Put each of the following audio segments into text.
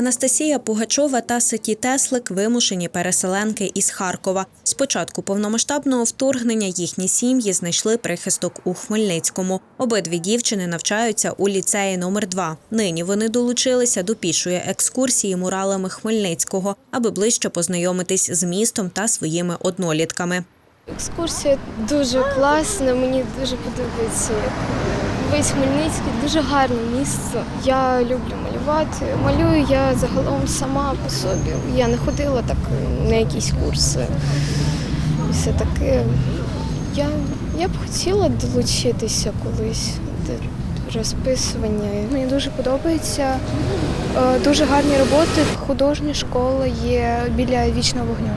Анастасія Пугачова та Сеті Теслик вимушені переселенки із Харкова. З початку повномасштабного вторгнення їхні сім'ї знайшли прихисток у Хмельницькому. Обидві дівчини навчаються у ліцеї номер 2 Нині вони долучилися до пішої екскурсії муралами Хмельницького, аби ближче познайомитись з містом та своїми однолітками. Екскурсія дуже класна, мені дуже подобається. Весь Хмельницький дуже гарне місце. Я люблю малювати. Малюю я загалом сама по собі. Я не ходила так на якісь курси. І все таке. Я, я б хотіла долучитися колись до розписування. Мені дуже подобається. Е, Дуже гарні роботи. Художня школа є біля вічного вогню.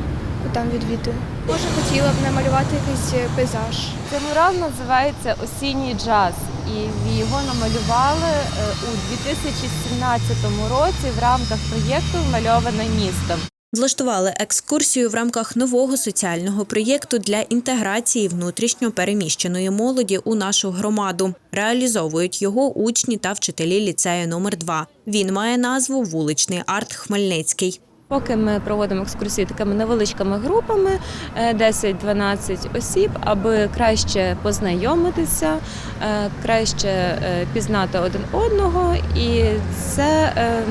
Там відвідую. Може, хотіла б намалювати якийсь е, пейзаж. Цей мурал називається Осінній джаз, і його намалювали е, у 2017 році в рамках проєкту Вмальоване місто. Влаштували екскурсію в рамках нового соціального проєкту для інтеграції внутрішньо переміщеної молоді у нашу громаду. Реалізовують його учні та вчителі ліцею номер 2 Він має назву Вуличний арт Хмельницький. Поки ми проводимо екскурсії такими невеличкими групами, е, 10-12 осіб, аби краще познайомитися, е, краще е, пізнати один одного, і це е,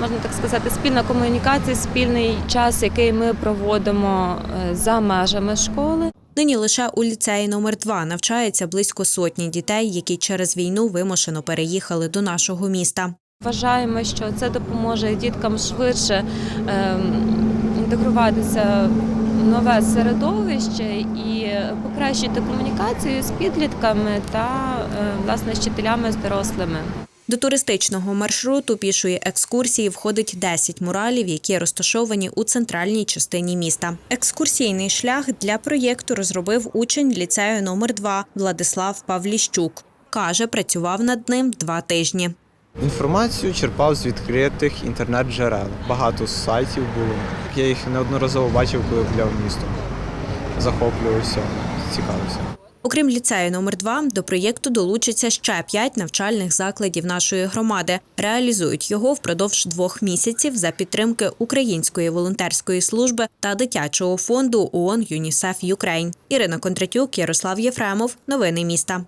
можна так сказати, спільна комунікація, спільний час, який ми проводимо е, за межами школи. Нині лише у ліцеї номер 2 навчається близько сотні дітей, які через війну вимушено переїхали до нашого міста. Вважаємо, що це допоможе діткам швидше ем, інтегруватися в нове середовище і покращити комунікацію з підлітками та е, власне з вчителями з дорослими. До туристичного маршруту пішої екскурсії входить 10 муралів, які розташовані у центральній частині міста. Екскурсійний шлях для проєкту розробив учень ліцею номер 2 Владислав Павліщук. Каже, працював над ним два тижні. Інформацію черпав з відкритих інтернет-джерел. Багато сайтів було. Я їх неодноразово бачив, коли гуляв містом. Захоплювався, цікавився. Окрім ліцею номер 2 до проєкту долучаться ще п'ять навчальних закладів нашої громади. Реалізують його впродовж двох місяців за підтримки Української волонтерської служби та дитячого фонду ООН ЮНІСЕФ Юкрейн. Ірина Кондратюк, Ярослав Єфремов. Новини міста.